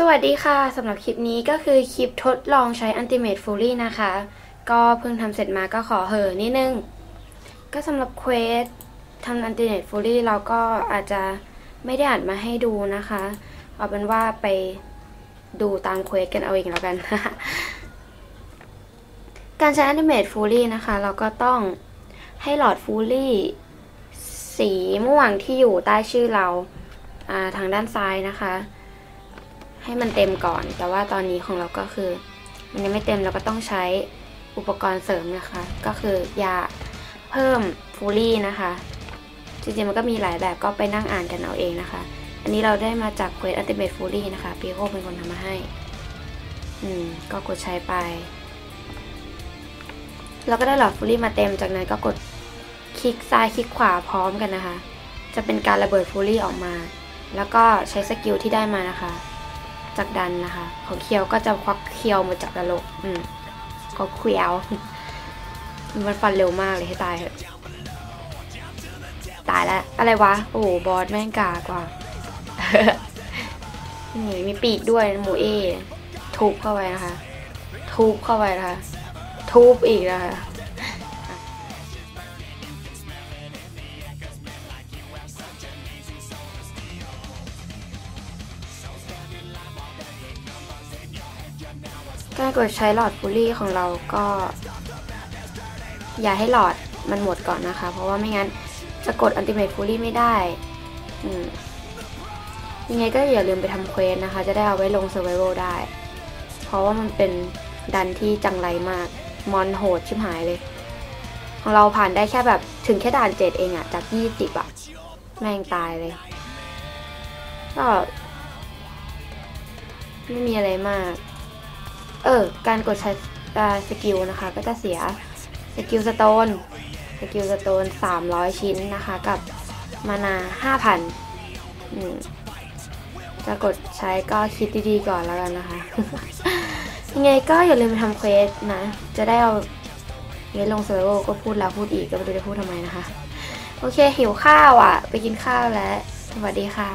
สวัสดีค่ะ สำหรับคลิปนี้ก็คือคลิปทดลองใช้ Ultimate Fury นะคะ ก็เพิ่งทำเสร็จมาก็ขอเหอนิดนึง ก็สำหรับเควสทำ Ultimate Fury เราก็อาจจะไม่ได้อ่านมาให้ดูนะคะ เอาเป็นว่าไปดูตามเควสกันเอาเองแล้วกัน การใช้ Ultimate Fury นะคะ เราก็ต้องให้หลอด Fury สีม่วงที่อยู่ใต้ชื่อเราทางด้านซ้ายนะคะ ให้มันเต็มก่อน แต่ว่าตอนนี้ของเราก็คือ มันยังไม่เต็มเราก็ต้องใช้อุปกรณ์เสริมนะคะ ก็คือยาเพิ่มฟูรี่นะคะ จริงๆมันก็มีหลายแบบก็ไปนั่งอ่านกันเอาเองนะคะ อันนี้เราได้มาจากเควสอัลติเมทฟูรี่นะคะปีโก้เป็นคนทำมาให้ อืม ก็กดใช้ไป เราก็ได้หลอดฟูรี่มาเต็มจากนั้นก็กดคลิกซ้ายคลิกขวาพร้อมกันนะคะ จะเป็นการระเบิดฟูรี่ออกมา แล้วก็ใช้สกิลที่ได้มานะคะ จากดันนะคะ ของเคียวก็จะควักเคียวมาจากกระโหลกอืมก็เคียวมันฟันเร็วมากเลยให้ตายเถอะตายแล้ว อะไรวะ โอ้บอสแม่งกากว่านี่มีปีกด้วยหมูเอทุบเข้าไปนะคะ ทุบเข้าไปนะคะ ทุบอีกนะคะ การกดใช้หลอดฟูลี่ของเราก็ อย่าให้หลอดมันหมดก่อนนะคะ เพราะว่าไม่งั้นจะกดอันติเมทฟูลี่ไม่ได้ยังไงก็อย่าลืมไปทำเควสนะคะ จะได้เอาไว้ลงเซอร์ไวโได้ เพราะว่ามันเป็นดันที่จังไรมาก มอนโหดชิบหายเลย ของเราผ่านได้แค่แบบถึงแค่ด่านเจ็ดเองอะจากยี่สิบอะแม่งตายเลย ก็ ไม่มีอะไรมาก เออ การกดใช้สกิลนะคะ ก็จะเสียสกิลสโตนสกิลสโตน 300 ชิ้นนะคะ กับมานา 5,000อืมจะกดใช้ก็คิดดีๆก่อนแล้วกันนะคะ ยังไงก็อย่าลืมไปทำเควสนะ จะได้เอาเวลงเซอร์โวก็พูดแล้วพูดอีกก็ไม่รู้จะพูดทำไมนะคะ โอเคหิวข้าวอะ ไปกินข้าวแล้ว สวัสดีค่ะ